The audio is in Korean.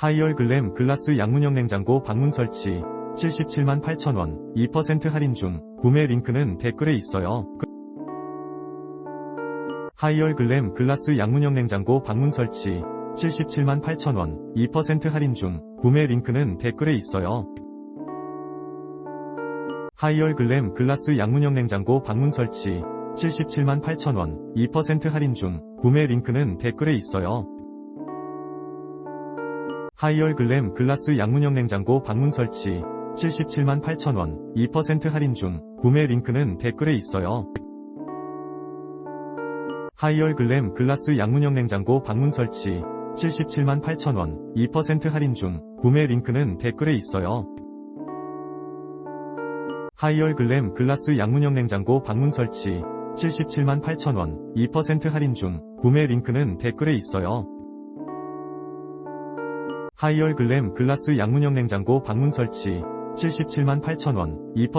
하이얼 글램 글라스 양문형 냉장고 방문 설치 77만 8천원 2% 할인 중 구매 링크는 댓글에 있어요. 하이얼 글램 글라스 양문형 냉장고 방문 설치 77만 8천원 2% 할인 중 구매 링크는 댓글에 있어요. 하이얼 글램 글라스 양문형 냉장고 방문 설치 77만 8천원 2% 할인 중 구매 링크는 댓글에 있어요. 하이얼 글램 글라스 양문형 냉장고 방문 설치 77만 8천원 2% 할인 중 구매 링크는 댓글에 있어요. 하이얼 글램 글라스 양문형 냉장고 방문 설치 77만 8천원 2% 할인 중 구매 링크는 댓글에 있어요. 하이얼 글램 글라스 양문형 냉장고 방문 설치 77만 8천원 2% 할인 중 구매 링크는 댓글에 있어요. 하이얼 글램 글라스 양문형 냉장고 방문 설치. 77만 8천원. 2%